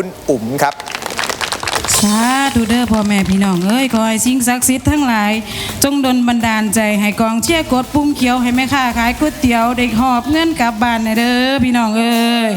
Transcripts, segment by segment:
คุณอุ๋มครับ สาธุเด้อพ่อแม่พี่น้องเอ้ย ขอให้สิ่งศักดิ์สิทธิ์ทั้งหลาย จงดลบันดาลใจให้กองเชียร์กดปุ้มเขียวให้แม่ค้าขายก๋วยเตี๋ยวเด็กหอบเงินกลับบ้านนะเด้อพี่น้องเอ้ย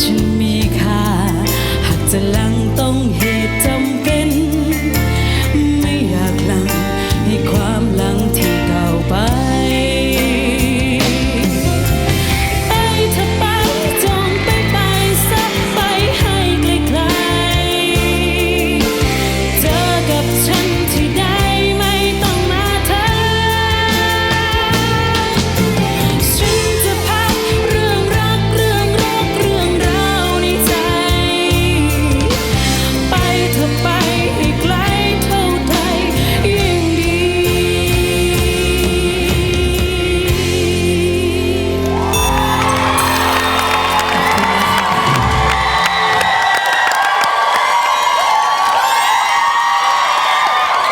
to โ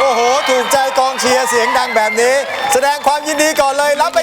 อ้โห ถูกใจกองเชียร์เสียงดังแบบนี้ แสดงความยินดีก่อนเลยรับไป